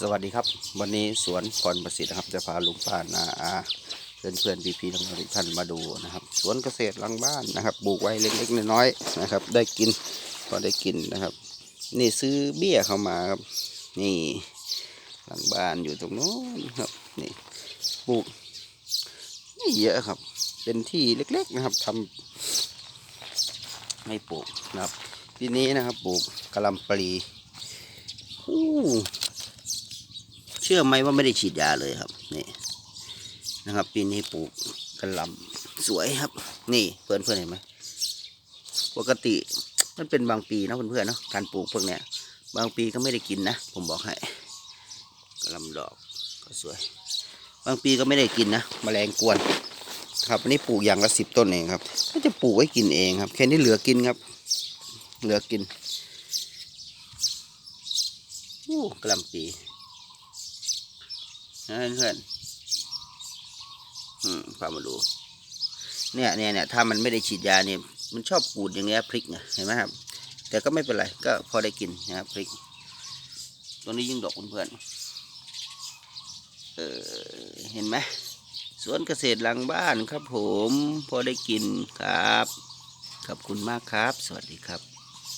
สวัสดีครับ วันนี้สวนพรประสิทธิ์นะครับ จะพาลุงป้านาอาเพื่อนเพื่อนพี่พี่ๆน้งๆทุกท่านมาดูนะครับ สวนเกษตรหลังบ้านนะครับปลูกไว้เล็กๆน้อยๆนะครับ ได้กินพอได้กินนะครับ นี่ซื้อเบี้ยเข้ามาครับนี่หลังบ้านอยู่ตรงโน้นครับนี่ปลูกไม่เยอะครับ เป็นที่เล็กๆนะครับทำให้ปลูกนะครับปีนี้นะครับปลูกกะลำปลีอู้ เชื่อไหมว่าไม่ได้ฉีดยาเลยครับ นี่นะครับ ปีนี้ปลูกกระลำสวยครับ นี่เพื่อนเพื่อนเห็นไหมปกติมันเป็นบางปีนะเพื่อนเพื่อนเนาะการปลูกพวกเนี้ยบางปีก็ไม่ได้กินนะ ผมบอกให้กระลำดอกก็สวย บางปีก็ไม่ได้กินนะแมลงกวน ครับอันนี้ปลูกอย่างละสิบต้นเองครับก็จะปลูกไว้กินเองครับ แค่นี้เหลือกินครับ เหลือกินโอ้กระลำปี นะเพื่อนอืมพามาดู เนี่ยเนี่ยเนี่ยถ้ามันไม่ได้ฉีดยาเนี่ยมันชอบปูดอย่างเงี้ยพริกไงเห็นไหมครับ แต่ก็ไม่เป็นไรก็พอได้กินนะครับพริก ตัวนี้ยิ่งดอกเพื่อนเออเห็นไหมสวนเกษตรหลังบ้านครับผม พอได้กินครับ ขอบคุณมากครับ สวัสดีครับ